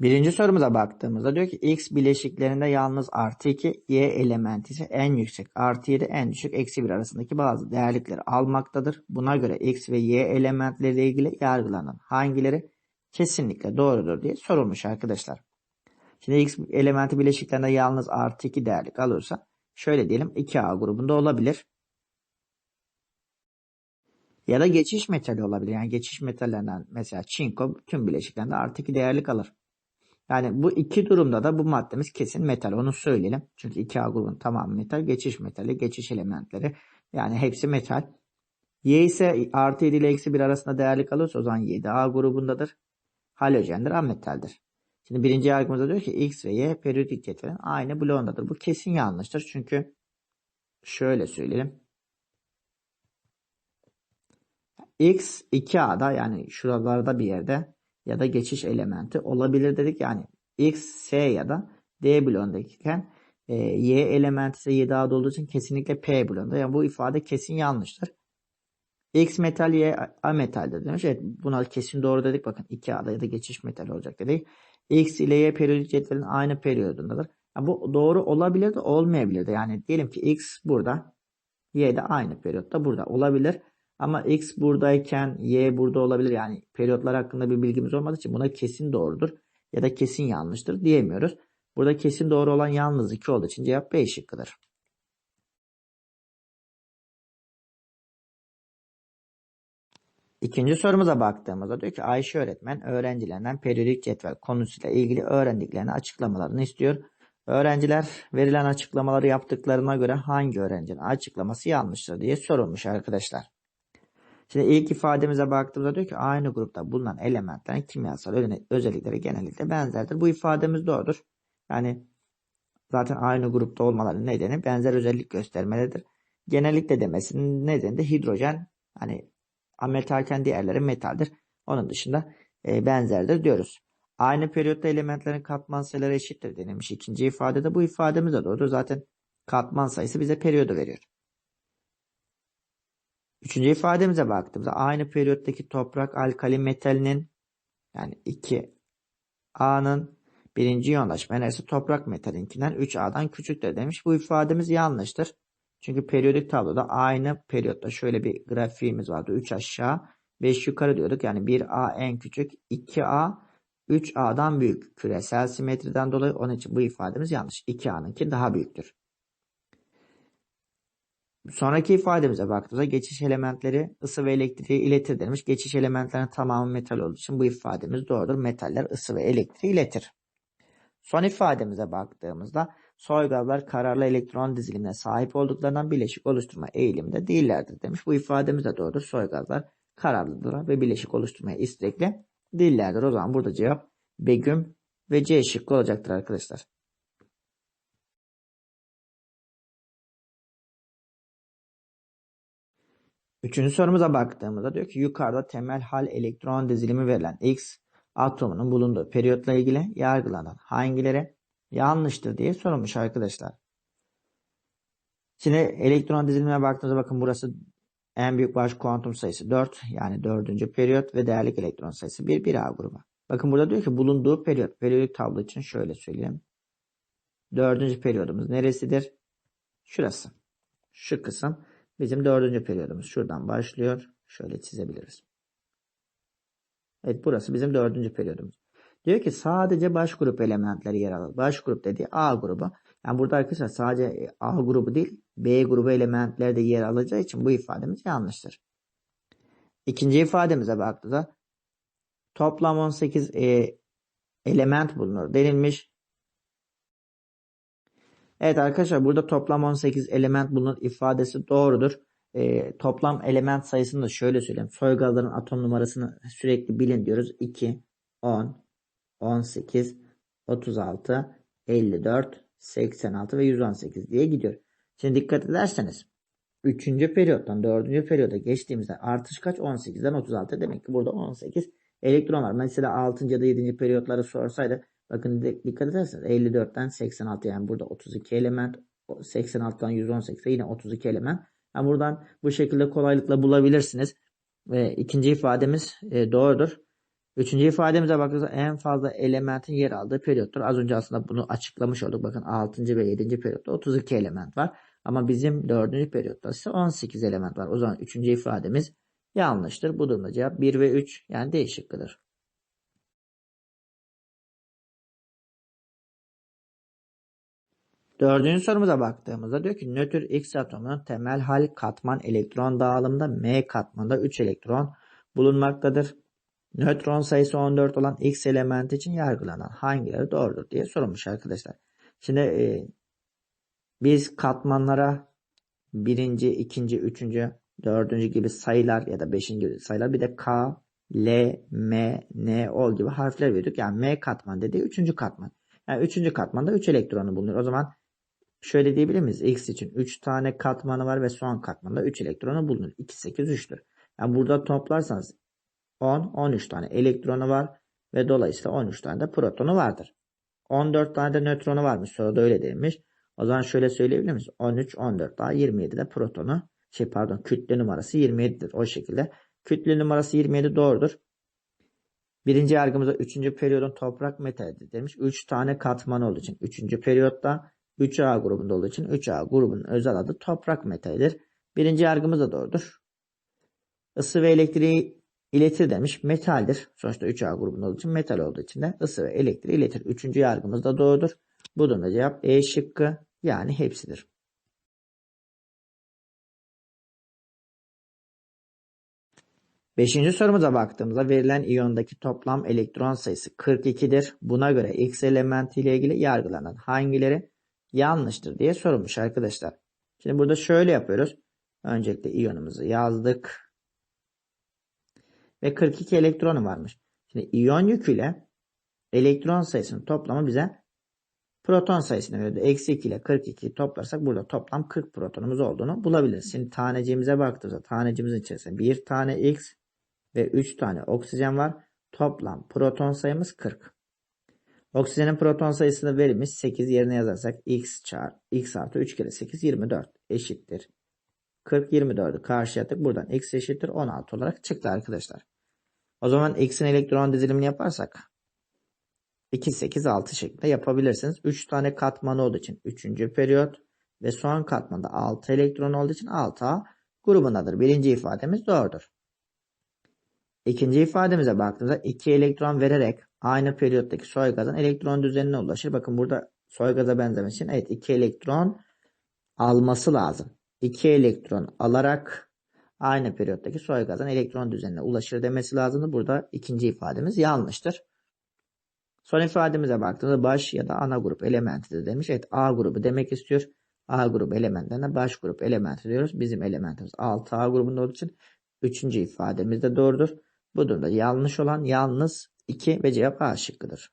Birinci sorumuza baktığımızda diyor ki x bileşiklerinde yalnız artı 2, y elementi ise en yüksek artı 7 en düşük eksi 1 arasındaki bazı değerlikleri almaktadır. Buna göre x ve y elementleriyle ilgili yargılanan hangileri kesinlikle doğrudur diye sorulmuş arkadaşlar. Şimdi x elementi bileşiklerinde yalnız artı 2 değerlik alırsa şöyle diyelim 2A grubunda olabilir. Ya da geçiş metali olabilir. Yani geçiş metallerinden mesela çinko tüm bileşiklerinde artı 2 değerlik alır. Yani bu iki durumda da bu maddemiz kesin metal. Onu söyleyelim. Çünkü 2A grubun tamamı metal. Geçiş metali, geçiş elementleri. Yani hepsi metal. Y ise artı 7 ile eksi 1 arasında değerli kalırsa o zaman 7A grubundadır. Halojendir, ametaldir. Şimdi birinci yargımızda diyor ki X ve Y periyodik cetvelin aynı bloğundadır. Bu kesin yanlıştır. Çünkü şöyle söyleyelim. X 2A'da yani şuralarda bir yerde ya da geçiş elementi olabilir dedik. Yani X, S ya da D bloğundayken e, Y elementi ise 7A'da olduğu için kesinlikle P bloğunda. Yani bu ifade kesin yanlıştır. X metal, Y ametaldir demiş. Evet buna kesin doğru dedik. Bakın 2A'da ya da geçiş metal olacak dedik. X ile Y periyodik cetvelin aynı periyodundadır. Yani bu doğru olabilir de olmayabilir de. Yani diyelim ki X burada, Y de aynı periyotta burada olabilir. Ama X buradayken Y burada olabilir. Yani periyotlar hakkında bir bilgimiz olmadığı için buna kesin doğrudur ya da kesin yanlıştır diyemiyoruz. Burada kesin doğru olan yalnız 2 olduğu için cevap B şıkkıdır. İkinci sorumuza baktığımızda diyor ki Ayşe öğretmen öğrencilerinden periyodik cetvel konusuyla ilgili öğrendiklerini açıklamalarını istiyor. Öğrenciler verilen açıklamaları yaptıklarına göre hangi öğrencinin açıklaması yanlıştır diye sorulmuş arkadaşlar. Şimdi ilk ifademize baktığımızda diyor ki aynı grupta bulunan elementlerin kimyasal özellikleri genellikle benzerdir. Bu ifademiz doğrudur. Yani zaten aynı grupta olmaları nedeni benzer özellik göstermeleridir. Genellikle demesinin nedeni de hidrojen hani ametalken diğerleri metaldir. Onun dışında e, benzerdir diyoruz. Aynı periyotta elementlerin katman sayıları eşittir denilmiş. İkinci ifadede bu ifademiz de doğrudur. Zaten katman sayısı bize periyodu veriyor. Üçüncü ifademize baktığımızda aynı periyottaki toprak alkali metalinin yani 2A'nın birinci yoğunlaşma enerjisi toprak metalinkinden 3A'dan küçüktür demiş. Bu ifademiz yanlıştır. Çünkü periyodik tabloda aynı periyotta şöyle bir grafiğimiz vardı. 3 aşağı 5 yukarı diyorduk. Yani 1A en küçük 2A 3A'dan büyük küresel simetriden dolayı onun için bu ifademiz yanlış. 2A'nınki daha büyüktür. Sonraki ifademize baktığımızda geçiş elementleri ısı ve elektriği iletir demiş. Geçiş elementlerinin tamamı metal olduğu için bu ifademiz doğrudur. Metaller ısı ve elektriği iletir. Son ifademize baktığımızda soy kararlı elektron dizilimine sahip olduklarından bileşik oluşturma eğiliminde değillerdir demiş. Bu ifademiz de doğrudur. Soy gazlar kararlıdır ve bileşik oluşturmaya istekli değillerdir. O zaman burada cevap Begüm ve C şıkkı olacaktır arkadaşlar. Üçüncü sorumuza baktığımızda diyor ki yukarıda temel hal elektron dizilimi verilen X atomunun bulunduğu periyotla ilgili yargılanan hangileri yanlıştır diye sorulmuş arkadaşlar. Şimdi elektron dizilimine baktığımızda bakın burası en büyük baş kuantum sayısı 4 yani dördüncü periyot ve değerlik elektron sayısı 1 1A grubu. Bakın burada diyor ki bulunduğu periyot. Periyodik tablo için şöyle söyleyeyim. Dördüncü periyodumuz neresidir? Şurası. Şu kısım. Bizim dördüncü periyodumuz şuradan başlıyor. Şöyle çizebiliriz. Evet burası bizim dördüncü periyodumuz. Diyor ki sadece baş grup elementleri yer alır. Baş grup dediği A grubu. Yani burada arkadaşlar sadece A grubu değil B grubu elementleri de yer alacağı için bu ifademiz yanlıştır. İkinci ifademize baktığında toplam 18 e, element bulunur denilmiş. Evet arkadaşlar burada toplam 18 element bulunur ifadesi doğrudur. E, toplam element sayısını da şöyle söyleyeyim. Soy gazların atom numarasını sürekli bilin diyoruz. 2, 10, 18, 36, 54, 86 ve 118 diye gidiyor. Şimdi dikkat ederseniz 3. periyottan 4. periyoda geçtiğimizde artış kaç? 18'den 36. Demek ki burada 18 elektron var. Mesela 6. ya da 7. periyotları sorsaydı Bakın dikkat ederseniz 54'ten 86 yani burada 32 element 86'dan 118 yine 32 element. Yani buradan bu şekilde kolaylıkla bulabilirsiniz. Ve ikinci ifademiz e, doğrudur. Üçüncü ifademize baktığımızda en fazla elementin yer aldığı periyottur. Az önce aslında bunu açıklamış olduk. Bakın 6. ve 7. periyotta 32 element var. Ama bizim 4. periyotta ise 18 element var. O zaman üçüncü ifademiz yanlıştır. Bu durumda cevap 1 ve 3 yani D şıkkıdır. Dördüncü sorumuza baktığımızda diyor ki nötr X atomunun temel hal katman elektron dağılımında M katmanda 3 elektron bulunmaktadır. Nötron sayısı 14 olan X elementi için yargılanan hangileri doğrudur diye sorulmuş arkadaşlar. Şimdi e, biz katmanlara birinci, ikinci, üçüncü, dördüncü gibi sayılar ya da beşinci gibi sayılar bir de K, L, M, N, O gibi harfler veriyorduk. Yani M katman dediği üçüncü katman. Yani üçüncü katmanda 3 elektronu bulunuyor. O zaman şöyle diyebilir miyiz? X için 3 tane katmanı var ve son katmanda 3 elektronu bulunur. 2, 8, 3'tür. Yani burada toplarsanız 10, 13 tane elektronu var ve dolayısıyla 13 tane de protonu vardır. 14 tane de nötronu varmış. Soruda öyle demiş. O zaman şöyle söyleyebilir miyiz? 13, 14 daha 27 de protonu. Şey pardon kütle numarası 27'dir. O şekilde. Kütle numarası 27 doğrudur. Birinci yargımızda 3. periyodun toprak metalidir demiş. 3 tane katman olduğu için 3. periyotta 3A grubunda olduğu için 3A grubunun özel adı toprak metalidir. Birinci yargımız da doğrudur. Isı ve elektriği iletir demiş. Metaldir. Sonuçta 3A grubunda olduğu için metal olduğu için de ısı ve elektriği iletir. Üçüncü yargımız da doğrudur. Bu durumda cevap E şıkkı yani hepsidir. Beşinci sorumuza baktığımızda verilen iyondaki toplam elektron sayısı 42'dir. Buna göre X elementi ile ilgili yargılanan hangileri yanlıştır diye sorulmuş arkadaşlar. Şimdi burada şöyle yapıyoruz. Öncelikle iyonumuzu yazdık. Ve 42 elektronu varmış. Şimdi iyon yüküyle elektron sayısının toplamı bize proton sayısını veriyordu. Eksi 2 ile 42 toplarsak burada toplam 40 protonumuz olduğunu bulabiliriz. Şimdi taneciğimize baktığımızda tanecimizin içerisinde bir tane X ve 3 tane oksijen var. Toplam proton sayımız 40. Oksijenin proton sayısını verilmiş 8 yerine yazarsak x çarpı x artı 3 kere 8 24 eşittir. 40 24'ü karşıya attık. Buradan x eşittir 16 olarak çıktı arkadaşlar. O zaman x'in elektron dizilimini yaparsak 2 8 6 şeklinde yapabilirsiniz. 3 tane katman olduğu için 3. periyot ve son katmanda 6 elektron olduğu için 6A grubundadır. Birinci ifademiz doğrudur. İkinci ifademize baktığımızda 2 elektron vererek aynı periyottaki soy gazın elektron düzenine ulaşır. Bakın burada soy gaza benzemesi için evet 2 elektron alması lazım. 2 elektron alarak aynı periyottaki soy gazın elektron düzenine ulaşır demesi lazımdı. Burada ikinci ifademiz yanlıştır. Son ifademize baktığımızda baş ya da ana grup elementidir demiş. Evet A grubu demek istiyor. A grubu elementlerine baş grup elementi diyoruz. Bizim elementimiz 6A grubunda olduğu için üçüncü ifademiz de doğrudur. Bu durumda yanlış olan yalnız 2 ve cevap A şıkkıdır.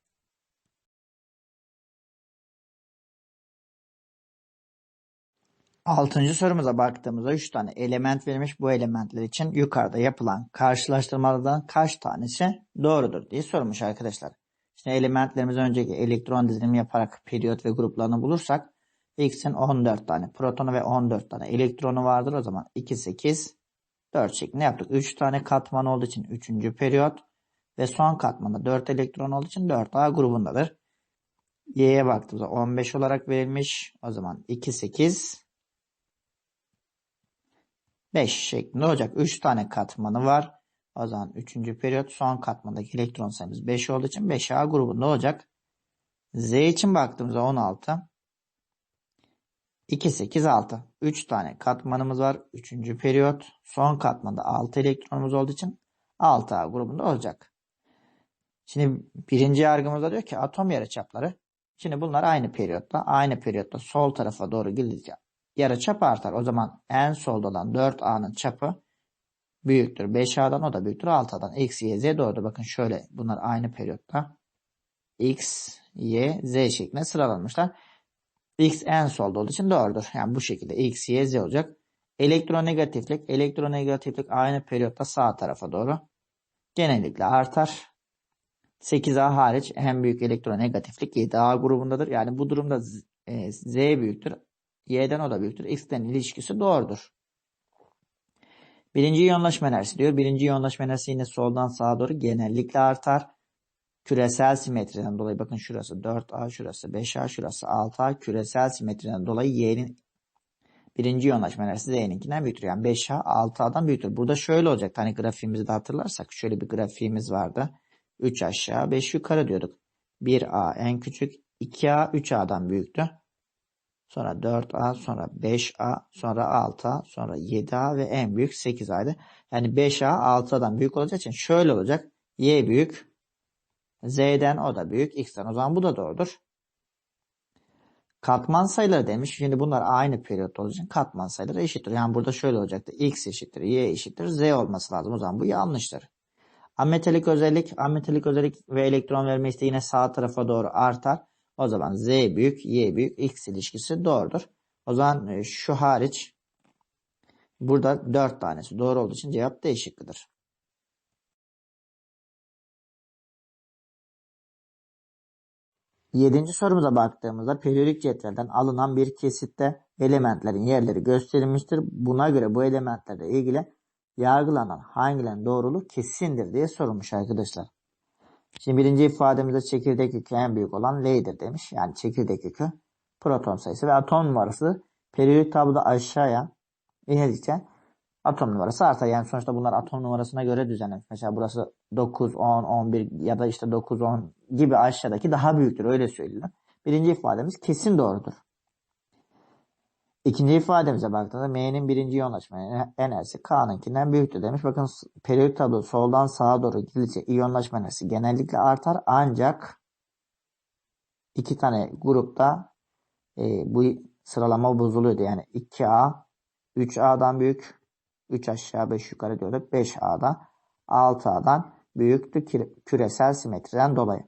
Altıncı sorumuza baktığımızda 3 tane element verilmiş. Bu elementler için yukarıda yapılan karşılaştırmalardan kaç tanesi doğrudur diye sormuş arkadaşlar. Şimdi elementlerimiz önceki elektron dizilimi yaparak periyot ve gruplarını bulursak X'in 14 tane protonu ve 14 tane elektronu vardır. O zaman 2, 8, 4 şeklinde yaptık. 3 tane katman olduğu için 3. periyot ve son katmanda 4 elektron olduğu için 4A grubundadır. Y'ye baktığımızda 15 olarak verilmiş. O zaman 2, 8, 5 şeklinde olacak. 3 tane katmanı var. O zaman 3. periyot son katmandaki elektron sayımız 5 olduğu için 5A grubunda olacak. Z için baktığımızda 16. 2, 8, 6. 3 tane katmanımız var. 3. periyot. Son katmanda 6 elektronumuz olduğu için 6A grubunda olacak. Şimdi birinci yargımızda diyor ki atom yarıçapları. Şimdi bunlar aynı periyotta. Aynı periyotta sol tarafa doğru gidince yarıçap artar. O zaman en solda olan 4A'nın çapı büyüktür. 5A'dan o da büyüktür 6A'dan. X, Y, Z doğru. Bakın şöyle bunlar aynı periyotta. X, Y, Z şeklinde sıralanmışlar. X en solda olduğu için doğrudur. Yani bu şekilde X, Y, Z olacak. Elektronegatiflik. Elektronegatiflik aynı periyotta sağ tarafa doğru. Genellikle artar. 8A hariç en büyük elektronegatiflik 7A grubundadır. Yani bu durumda Z, e, Z büyüktür. Y'den o da büyüktür. X'ten ilişkisi doğrudur. Birinci iyonlaşma enerjisi diyor. Birinci iyonlaşma enerjisi yine soldan sağa doğru genellikle artar. Küresel simetriden dolayı bakın şurası 4A, şurası 5A, şurası 6A. Küresel simetriden dolayı Y'nin birinci iyonlaşma enerjisi Z'ninkinden büyüktür. Yani 5A 6A'dan büyüktür. Burada şöyle olacak. Hani grafiğimizi de hatırlarsak şöyle bir grafiğimiz vardı. 3 aşağı 5 yukarı diyorduk. 1A en küçük 2A 3A'dan büyüktü. Sonra 4A, sonra 5A, sonra 6A, sonra 7A ve en büyük 8A'ydı. Yani 5A 6A'dan büyük olacağı için şöyle olacak. Y büyük, Z'den o da büyük, X'ten. O zaman bu da doğrudur. Katman sayıları demiş. Şimdi bunlar aynı periyot olduğu için katman sayıları eşittir. Yani burada şöyle olacaktı. X eşittir, Y eşittir, Z olması lazım. O zaman bu yanlıştır. Ametalik özellik, ametalik özellik ve elektron verme isteği yine sağ tarafa doğru artar. O zaman Z büyük, Y büyük, X ilişkisi doğrudur. O zaman e, şu hariç burada 4 tanesi doğru olduğu için cevap D şıkkıdır. Yedinci sorumuza baktığımızda periyodik cetvelden alınan bir kesitte elementlerin yerleri gösterilmiştir. Buna göre bu elementlerle ilgili yargılanan hangilerinin doğruluğu kesindir diye sorulmuş arkadaşlar. Şimdi birinci ifademizde çekirdek yükü en büyük olan L'dir demiş. Yani çekirdek yükü proton sayısı ve atom numarası periyodik tabloda aşağıya inildikçe atom numarası artar. Yani sonuçta bunlar atom numarasına göre düzenlenmiş. Mesela burası 9, 10, 11 ya da işte 9, 10 gibi aşağıdaki daha büyüktür. Öyle söylüyor. Birinci ifademiz kesin doğrudur. İkinci ifademize baktığımızda M'nin birinci iyonlaşma enerjisi K'nınkinden büyüktür demiş. Bakın periyodik tablo soldan sağa doğru gidildikçe iyonlaşma enerjisi genellikle artar. Ancak iki tane grupta e, bu sıralama bozuluyordu. Yani 2A 3A'dan büyük 3 aşağı 5 yukarı diyorduk. 5A'da 6A'dan büyüktü küresel simetriden dolayı.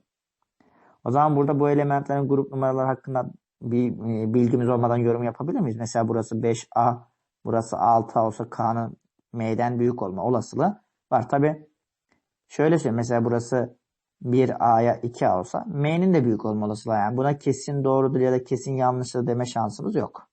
O zaman burada bu elementlerin grup numaraları hakkında bir e, bilgimiz olmadan yorum yapabilir miyiz? Mesela burası 5A, burası 6A olsa K'nın M'den büyük olma olasılığı var. Tabi şöyle söyleyeyim. Mesela burası 1A'ya 2A olsa M'nin de büyük olma olasılığı. Yani buna kesin doğrudur ya da kesin yanlıştır deme şansımız yok.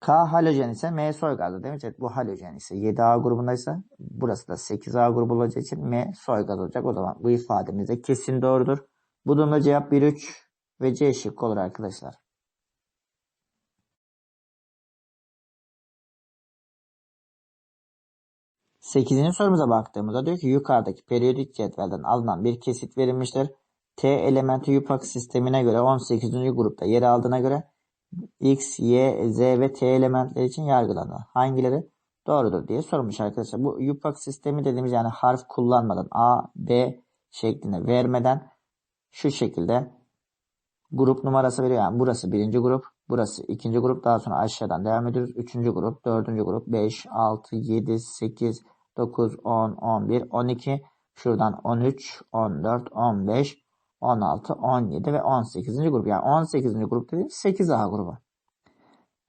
K halojen ise M soy gazı demiş. Evet, bu halojen ise 7A grubundaysa burası da 8A grubu olacağı için M soy gaz olacak. O zaman bu ifademiz de kesin doğrudur. Bu durumda cevap 1, 3, ve C şıkkı olur arkadaşlar. Sekizinci sorumuza baktığımızda diyor ki yukarıdaki periyodik cetvelden alınan bir kesit verilmiştir. T elementi yupak sistemine göre 18. grupta yer aldığına göre X, Y, Z ve T elementleri için yargılanır. Hangileri doğrudur diye sormuş arkadaşlar. Bu yupak sistemi dediğimiz yani harf kullanmadan A, B şeklinde vermeden şu şekilde grup numarası veriyor. Yani burası birinci grup, burası ikinci grup. Daha sonra aşağıdan devam ediyoruz. Üçüncü grup, dördüncü grup, 5, 6, 7, 8, 9, 10, 11, 12. Şuradan 13, 14, 15, 16, 17 ve 18. grup. Yani 18. grup dediğimiz 8A grubu.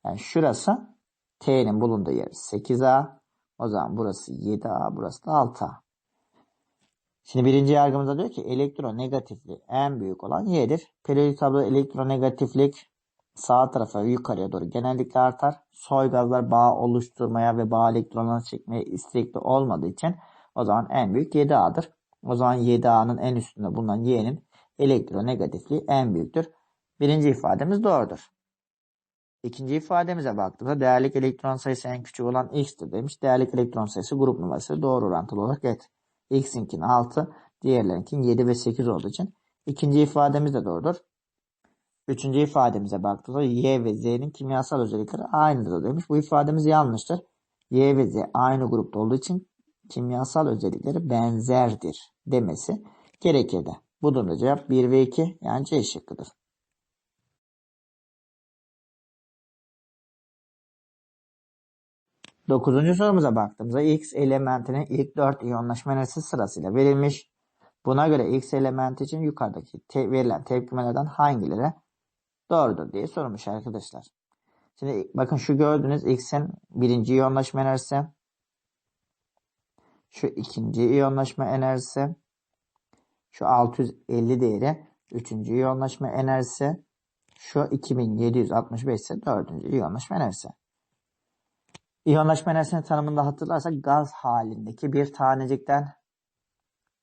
Yani şurası T'nin bulunduğu yer 8A. O zaman burası 7A, burası da 6A. Şimdi birinci yargımızda diyor ki elektronegatifliği en büyük olan Y'dir. Periyodik tabloda elektronegatiflik sağ tarafa yukarıya doğru genellikle artar. Soy gazlar bağ oluşturmaya ve bağ elektronları çekmeye istekli olmadığı için o zaman en büyük 7A'dır. O zaman 7A'nın en üstünde bulunan Y'nin elektronegatifliği en büyüktür. Birinci ifademiz doğrudur. İkinci ifademize baktığımızda değerlik elektron sayısı en küçük olan X'tir demiş. Değerlik elektron sayısı grup numarası doğru orantılı olarak evet. X'inkinin 6, diğerlerinkinin 7 ve 8 olduğu için ikinci ifademiz de doğrudur. Üçüncü ifademize baktığımızda Y ve Z'nin kimyasal özellikleri aynıdır demiş. Bu ifademiz yanlıştır. Y ve Z aynı grupta olduğu için kimyasal özellikleri benzerdir demesi gerekirdi. Bu durumda cevap 1 ve 2 yani C şıkkıdır. Dokuzuncu sorumuza baktığımızda X elementinin ilk 4 iyonlaşma enerjisi sırasıyla verilmiş. Buna göre X elementi için yukarıdaki te verilen tepkimelerden hangileri doğrudur diye sorulmuş arkadaşlar. Şimdi bakın şu gördüğünüz X'in birinci iyonlaşma enerjisi. Şu ikinci iyonlaşma enerjisi. Şu 650 değeri üçüncü iyonlaşma enerjisi. Şu 2765 ise dördüncü iyonlaşma enerjisi. İyonlaşma enerjisinin tanımında hatırlarsak gaz halindeki bir tanecikten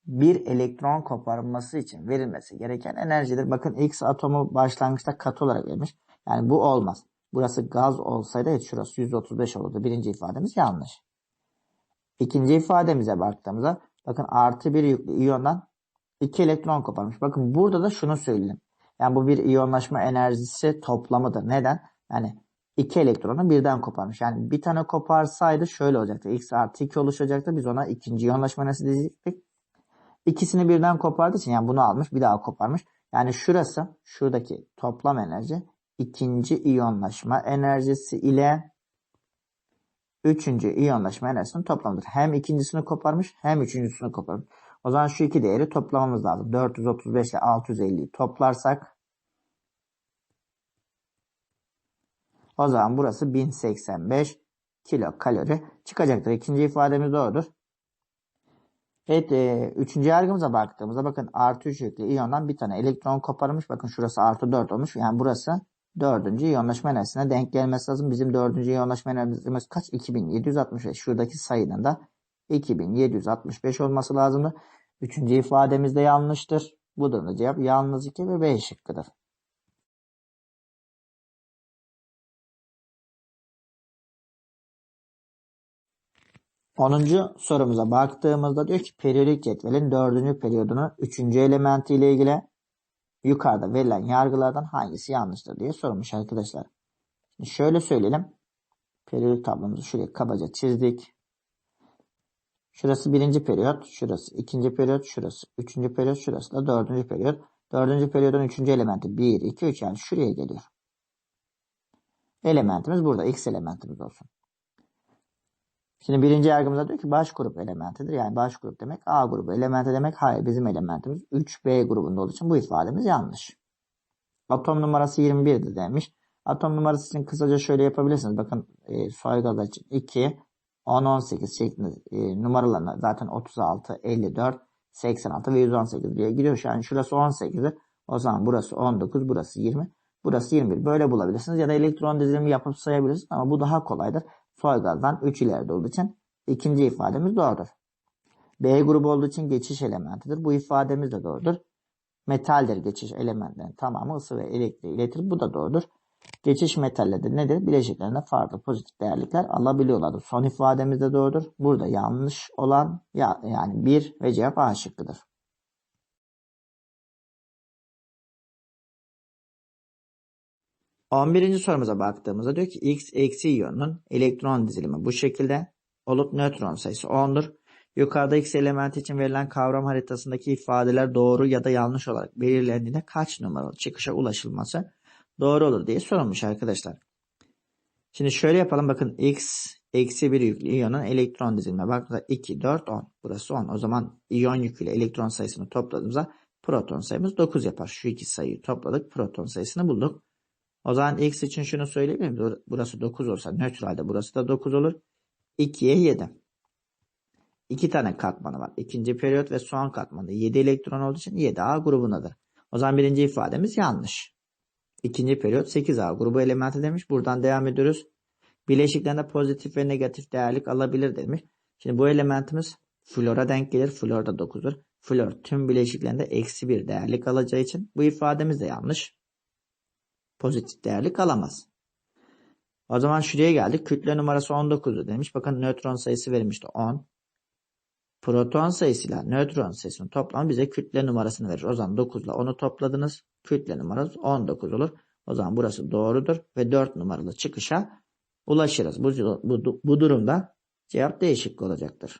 bir elektron koparılması için verilmesi gereken enerjidir. Bakın X atomu başlangıçta kat olarak verilmiş. Yani bu olmaz. Burası gaz olsaydı evet şurası 135 olurdu. Birinci ifademiz yanlış. İkinci ifademize baktığımızda bakın artı bir yüklü iyondan 2 elektron koparmış. Bakın burada da şunu söyleyelim. Yani bu bir iyonlaşma enerjisi toplamıdır. Neden? Yani 2 elektronu birden koparmış. Yani bir tane koparsaydı şöyle olacaktı. X artı 2 oluşacaktı. Biz ona ikinci iyonlaşma enerjisi diyecektik. İkisini birden kopardığı için yani bunu almış bir daha koparmış. Yani şurası şuradaki toplam enerji ikinci iyonlaşma enerjisi ile üçüncü iyonlaşma enerjisinin toplamıdır. Hem ikincisini koparmış hem üçüncüsünü koparmış. O zaman şu iki değeri toplamamız lazım. 435 ile 650'yi toplarsak o zaman burası 1085 kilokalori çıkacaktır. İkinci ifademiz doğrudur. Evet, e, üçüncü yargımıza baktığımızda bakın artı 3 yüklü iyondan bir tane elektron koparmış. Bakın şurası artı 4 olmuş. Yani burası dördüncü iyonlaşma enerjisine denk gelmesi lazım. Bizim dördüncü iyonlaşma enerjimiz kaç? 2765. Şuradaki sayının da 2765 olması lazımdı. Üçüncü ifademiz de yanlıştır. Bu durumda cevap yalnız 2 ve B şıkkıdır. Onuncu sorumuza baktığımızda diyor ki periyodik cetvelin dördüncü periyodunun üçüncü elementi ile ilgili yukarıda verilen yargılardan hangisi yanlıştır diye sormuş arkadaşlar. Şimdi şöyle söyleyelim. Periyodik tablomuzu şuraya kabaca çizdik. Şurası birinci periyot, şurası ikinci periyot, şurası üçüncü periyot, şurası da dördüncü periyot. Dördüncü periyodun üçüncü elementi 1, 2, 3 yani şuraya geliyor. Elementimiz burada. X elementimiz olsun. Şimdi birinci yargımızda diyor ki baş grup elementidir. Yani baş grup demek A grubu elementi demek. Hayır bizim elementimiz 3B grubunda olduğu için bu ifademiz yanlış. Atom numarası 21'dir demiş. Atom numarası için kısaca şöyle yapabilirsiniz. Bakın e, soy gazı için 2, 10, 18 şeklinde e, numaralarına zaten 36, 54, 86 ve 118 diye gidiyor. Yani şurası 18'dir. O zaman burası 19, burası 20, burası 21. Böyle bulabilirsiniz. Ya da elektron dizilimi yapıp sayabilirsiniz ama bu daha kolaydır. Soy gazdan 3 ileride olduğu için ikinci ifademiz doğrudur. B grubu olduğu için geçiş elementidir. Bu ifademiz de doğrudur. Metaldir geçiş elementlerinin tamamı ısı ve elektriği iletir. Bu da doğrudur. Geçiş metalleri nedir? Bileşiklerinde farklı pozitif değerlikler alabiliyorlardır. Son ifademiz de doğrudur. Burada yanlış olan ya, yani 1 ve cevap A şıkkıdır. On birinci sorumuza baktığımızda diyor ki X eksi iyonun elektron dizilimi bu şekilde olup nötron sayısı 10'dur. Yukarıda X elementi için verilen kavram haritasındaki ifadeler doğru ya da yanlış olarak belirlendiğinde kaç numaralı çıkışa ulaşılması doğru olur diye sorulmuş arkadaşlar. Şimdi şöyle yapalım bakın X eksi 1 yüklü iyonun elektron dizilimi. Bak 2, 4, 10. Burası 10. O zaman iyon yüküyle elektron sayısını topladığımızda proton sayımız 9 yapar. Şu iki sayıyı topladık. Proton sayısını bulduk. O zaman x için şunu söyleyebilir miyim? Burası 9 olsa nötralde burası da 9 olur. 2'ye 7. 2 tane katmanı var. İkinci periyot ve son katmanı 7 elektron olduğu için 7A grubundadır. O zaman birinci ifademiz yanlış. İkinci periyot 8A grubu elementi demiş. Buradan devam ediyoruz. Bileşiklerinde pozitif ve negatif değerlik alabilir demiş. Şimdi bu elementimiz flora denk gelir. Flor da 9'dur. Flor tüm bileşiklerinde eksi bir değerlik alacağı için bu ifademiz de yanlış pozitif değerli kalamaz. O zaman şuraya geldik. Kütle numarası 19'du demiş. Bakın nötron sayısı verilmişti 10. Proton sayısıyla nötron sayısının toplamı bize kütle numarasını verir. O zaman 9 ile 10'u topladınız. Kütle numarası 19 olur. O zaman burası doğrudur ve 4 numaralı çıkışa ulaşırız. Bu, bu, bu durumda cevap değişik olacaktır.